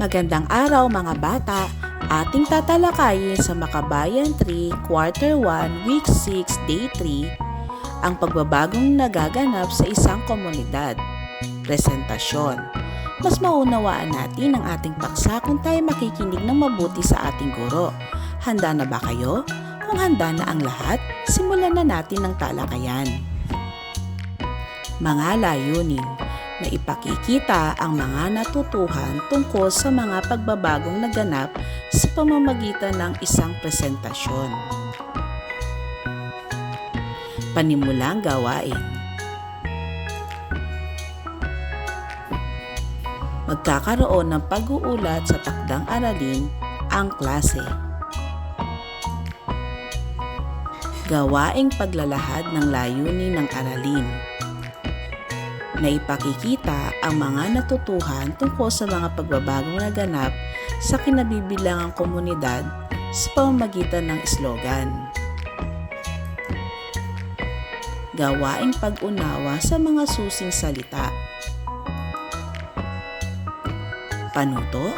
Magandang araw mga bata! Ating tatalakayin sa Makabayan 3, Quarter 1, Week 6, Day 3, ang pagbabagong nagaganap sa isang komunidad. Presentasyon Mas maunawaan natin ang ating paksa kung tayo makikinig ng mabuti sa ating guro. Handa na ba kayo? Kung handa na ang lahat, simulan na natin ang talakayan. Mga layunin na ipakikita ang mga natutuhan tungkol sa mga pagbabagong naganap sa pamamagitan ng isang presentasyon. Panimulang gawain Magkakaroon ng pag-uulat sa takdang aralin ang klase. Gawaing paglalahad ng layunin ng aralin na ipakikita ang mga natutuhan tungkol sa mga pagbabagong naganap sa kinabibilangang komunidad sa pamamagitan ng slogan. Gawaing pag-unawa sa mga susing salita. Panuto,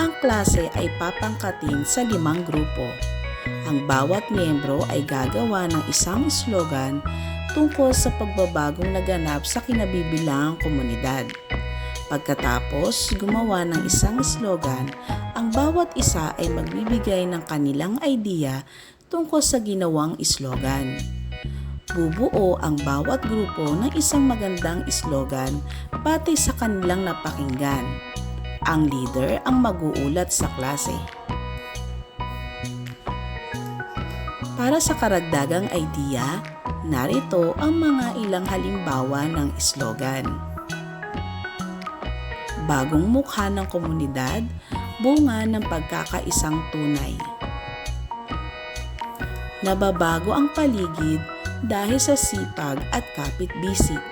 ang klase ay papangkatin sa limang grupo. Ang bawat miyembro ay gagawa ng isang slogan tungkol sa pagbabagong naganap sa kinabibilangang komunidad. Pagkatapos gumawa ng isang slogan, ang bawat isa ay magbibigay ng kanilang idea tungkol sa ginawang slogan. Bubuo ang bawat grupo ng isang magandang slogan batay sa kanilang napakinggan. Ang leader ang mag-uulat sa klase. Para sa karagdagang idea, Narito ang mga ilang halimbawa ng slogan. Bagong mukha ng komunidad, bunga ng pagkakaisang tunay. Nababago ang paligid dahil sa sipag at kapit-bisik.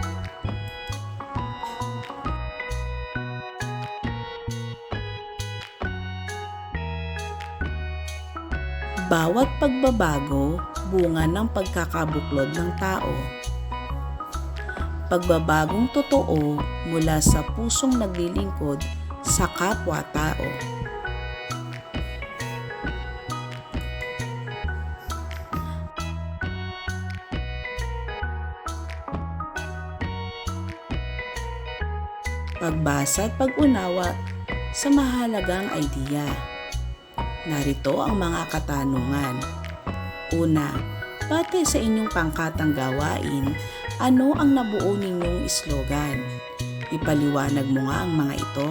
Bawat pagbabago, bunga ng pagkakabuklod ng tao. Pagbabagong totoo mula sa pusong naglilingkod sa kapwa-tao. Pagbasa at pag-unawa sa mahalagang idea. Narito ang mga katanungan. Una, batay sa inyong pangkatang gawain, ano ang nabuo ninyong slogan? Ipaliwanag mo nga ang mga ito.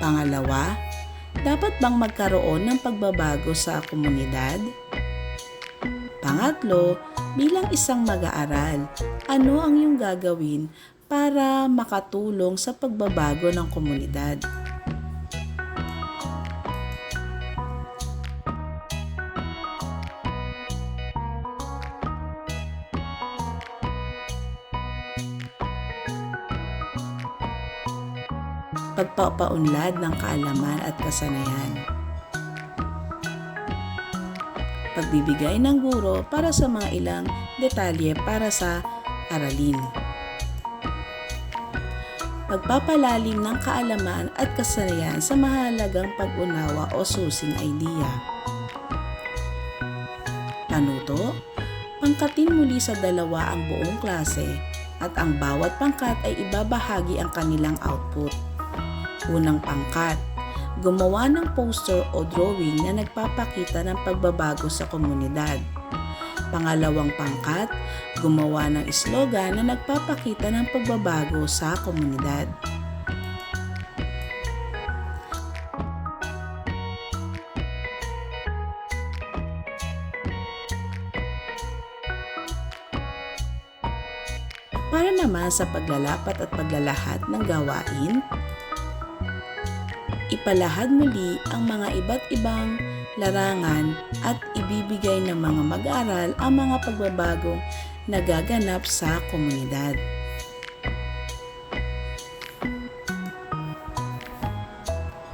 Pangalawa, dapat bang magkaroon ng pagbabago sa komunidad? Pangatlo, bilang isang mag-aaral, ano ang iyong gagawin para makatulong sa pagbabago ng komunidad? Pagpapaunlad ng kaalaman at kasanayan. Pagbibigay ng guro para sa mga ilang detalye para sa aralin. Pagpapalalim ng kaalaman at kasanayan sa mahalagang pag-unawa o susing idea. Panuto, pangkatin muli sa dalawa ang buong klase at ang bawat pangkat ay ibabahagi ang kanilang output. Unang pangkat, gumawa ng poster o drawing na nagpapakita ng pagbabago sa komunidad. Pangalawang pangkat, gumawa ng slogan na nagpapakita ng pagbabago sa komunidad. Para naman sa paglalapat at paglalahat ng gawain, ipalahad muli ang mga iba't ibang larangan at ibibigay ng mga mag-aaral ang mga pagbabagong nagaganap sa komunidad.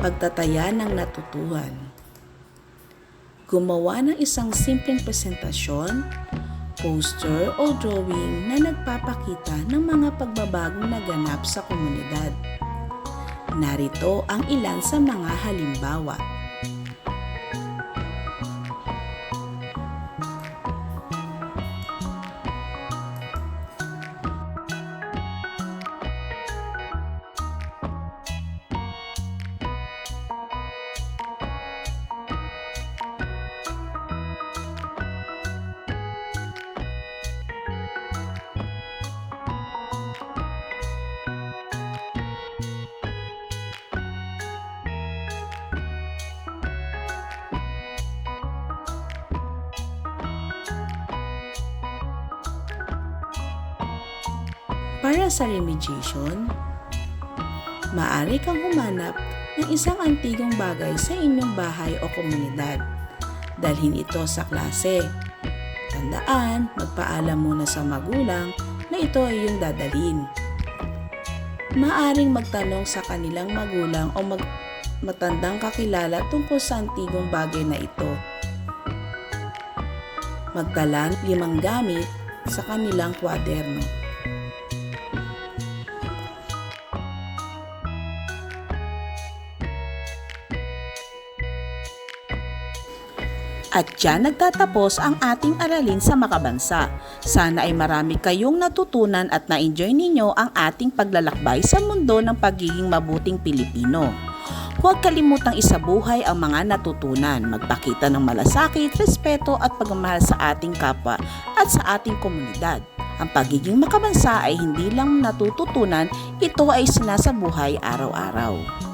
Pagtataya ng natutuhan Gumawa ng isang simpleng presentasyon, poster o drawing na nagpapakita ng mga pagbabagong naganap sa komunidad Narito ang ilan sa mga halimbawa. Para sa remediation, maaari kang humanap ng isang antigong bagay sa inyong bahay o komunidad. Dalhin ito sa klase. Tandaan, magpaalam muna sa magulang na ito ay iyong dadalhin. Maaring magtanong sa kanilang magulang o mag matandang kakilala tungkol sa antigong bagay na ito. Magdala ng limang gamit sa kanilang kwaderno. At dyan nagtatapos ang ating aralin sa makabansa. Sana ay marami kayong natutunan at na-enjoy ninyo ang ating paglalakbay sa mundo ng pagiging mabuting Pilipino. Huwag kalimutang isabuhay ang mga natutunan, magpakita ng malasakit, respeto at pagmamahal sa ating kapwa at sa ating komunidad. Ang pagiging makabansa ay hindi lang natututunan, ito ay sinasabuhay araw-araw.